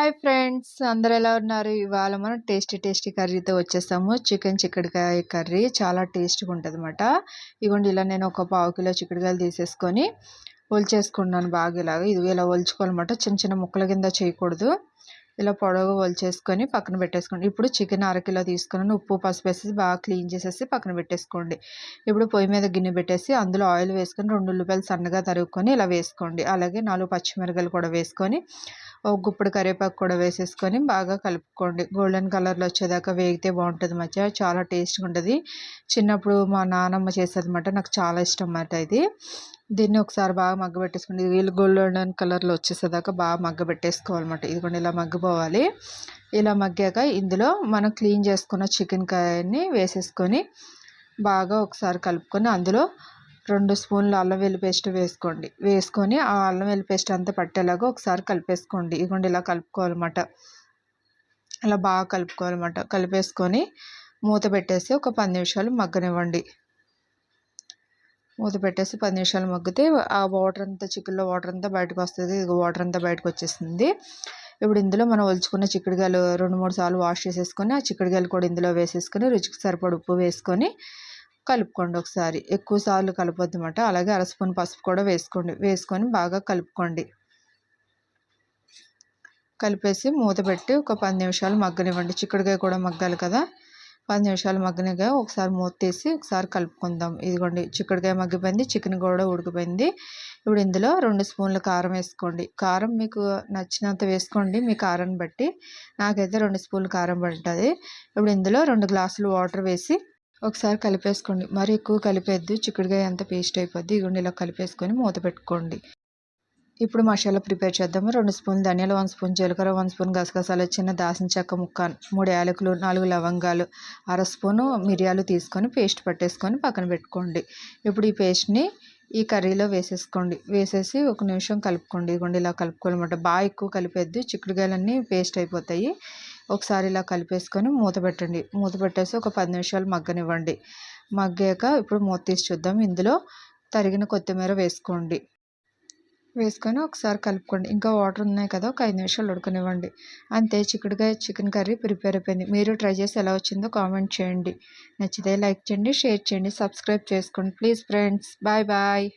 Hi friends అందరు ఎలా ఉన్నారు? ఇవాళ మనం టేస్టీ టేస్టీ కర్రీతో వచ్చేసాము. చికెన్ చిక్కడికాయ కర్రీ చాలా టేస్ట్గా ఉంటుంది అనమాట ఇగోండి ఇలా నేను ఒక పావు కిలో చిక్కుడుకాయలు తీసేసుకొని ఒలిచేసుకున్నాను బాగా ఇలాగ. ఇది ఇలా ఒలుచుకోవాలన్నమాట. చిన్న చిన్న ముక్కల కింద చేయకూడదు. ఇలా పొడవు వలిచేసుకొని పక్కన పెట్టేసుకోండి. ఇప్పుడు చికెన్ అరకిలో తీసుకుని ఉప్పు పసుపు వేసేసి బాగా క్లీన్ చేసేసి పక్కన పెట్టేసుకోండి. ఇప్పుడు పొయ్యి మీద గిన్నె పెట్టేసి అందులో ఆయిల్ వేసుకొని రెండు ఉల్లిపాయలు సన్నగా తరుగుకొని ఇలా వేసుకోండి. అలాగే నాలుగు పచ్చిమిరకాయలు కూడా వేసుకొని ఒక గుప్పుడు కరివేపాకు కూడా వేసేసుకొని బాగా కలుపుకోండి. గోల్డెన్ కలర్లో వచ్చేదాకా వేగితే బాగుంటుంది మధ్య. చాలా టేస్ట్గా ఉంటుంది. చిన్నప్పుడు మా నానమ్మ చేసేది అనమాట నాకు చాలా ఇష్టం అన్నమాట ఇది. దీన్ని ఒకసారి బాగా మగ్గ పెట్టేసుకోండి. వీళ్ళు గోల్డెన్ కలర్లో వచ్చేసేదాకా బాగా మగ్గ పెట్టేసుకోవాలన్నమాట. ఇదిగోండి ఇలా మగ్గిపోవాలి. ఇలా మగ్గాక ఇందులో మనం క్లీన్ చేసుకున్న చికెన్ కాయని వేసేసుకొని బాగా ఒకసారి కలుపుకొని అందులో రెండు స్పూన్లు అల్లం వెల్లి పేస్ట్ వేసుకోండి. వేసుకొని ఆ అల్లం వెల్లి పేస్ట్ అంతా పట్టేలాగా ఒకసారి కలిపేసుకోండి. ఇదిగోండి ఇలా కలుపుకోవాలన్నమాట. ఇలా బాగా కలుపుకోవాలన్నమాట. కలిపేసుకొని మూత పెట్టేసి ఒక పది నిమిషాలు మగ్గనివ్వండి. మూత పెట్టేసి పది నిమిషాలు మగ్గితే ఆ వాటర్ అంతా చికెన్లో వాటర్ అంతా బయటకు వస్తుంది. వాటర్ అంతా బయటకు వచ్చేస్తుంది ఇప్పుడు ఇందులో మనం ఒలుచుకున్న చిక్కుడుగాయలు రెండు మూడు సార్లు వాష్ చేసేసుకొని ఆ చిక్కుడుగాయలు కూడా ఇందులో వేసేసుకొని రుచికి సరిపడ ఉప్పు వేసుకొని కలుపుకోండి ఒకసారి. ఎక్కువ సార్లు కలపొద్దు అనమాట అలాగే అర స్పూన్ పసుపు కూడా వేసుకోండి. వేసుకొని బాగా కలుపుకోండి. కలిపేసి మూత పెట్టి ఒక పది నిమిషాలు మగ్గనివ్వండి. చిక్కుడుకాయ కూడా మగ్గాలి కదా. పది నిమిషాలు మగ్గనిగా ఒకసారి మూత తీసి ఒకసారి కలుపుకుందాం. ఇదిగోండి చిక్కుడుకాయ మగ్గిపోయింది చికెన్ కూడా ఉడికిపోయింది. ఇప్పుడు ఇందులో రెండు స్పూన్ల కారం వేసుకోండి. కారం మీకు నచ్చినంత వేసుకోండి మీ కారాన్ని బట్టి. నాకైతే రెండు స్పూన్లు కారం పడుతుంది. ఇప్పుడు ఇందులో రెండు గ్లాసులు వాటర్ వేసి ఒకసారి కలిపేసుకోండి. మరి ఎక్కువ కలిపేద్దు చిక్కుడుకాయ అంత పేస్ట్ అయిపోద్ది. ఇగుండి ఇలా కలిపేసుకొని మూత పెట్టుకోండి. ఇప్పుడు మసాలా ప్రిపేర్ చేద్దాము. రెండు స్పూన్ ధనియాలు వన్ స్పూన్ జీలకర్ర వన్ స్పూన్ గసగసాలు చిన్న దాసిన చెక్క ముక్క మూడు యాలకులు నాలుగు లవంగాలు అర స్పూను మిరియాలు తీసుకొని పేస్ట్ పట్టేసుకొని పక్కన పెట్టుకోండి. ఇప్పుడు ఈ పేస్ట్ని ఈ కర్రీలో వేసేసుకోండి. వేసేసి ఒక నిమిషం కలుపుకోండి. ఇదిగోండి ఇలా కలుపుకోవాలన్నమాట. బాగా ఎక్కువ కలిపేద్ది. చిక్కుడుకాయలన్నీ పేస్ట్ అయిపోతాయి. ఒకసారి ఇలా కలిపేసుకొని మూత పెట్టండి. మూత పెట్టేసి ఒక పది నిమిషాలు మగ్గనివ్వండి. మగ్గాక ఇప్పుడు మూత తీసి చూద్దాం. ఇందులో తరిగిన కొత్తిమీర వేసుకోండి. వేసుకొని ఒకసారి కలుపుకోండి. ఇంకా వాటర్ ఉన్నాయి కదా ఒక ఐదు నిమిషాలు ఉడకనివ్వండి. అంతే చిక్కుడుకాయ చికెన్ కర్రీ ప్రిపేర్ అయిపోయింది. మీరు ట్రై చేసి ఎలా వచ్చిందో కామెంట్ చేయండి. నచ్చితే లైక్ చేయండి షేర్ చేయండి సబ్స్క్రైబ్ చేసుకోండి. Please friends bye bye.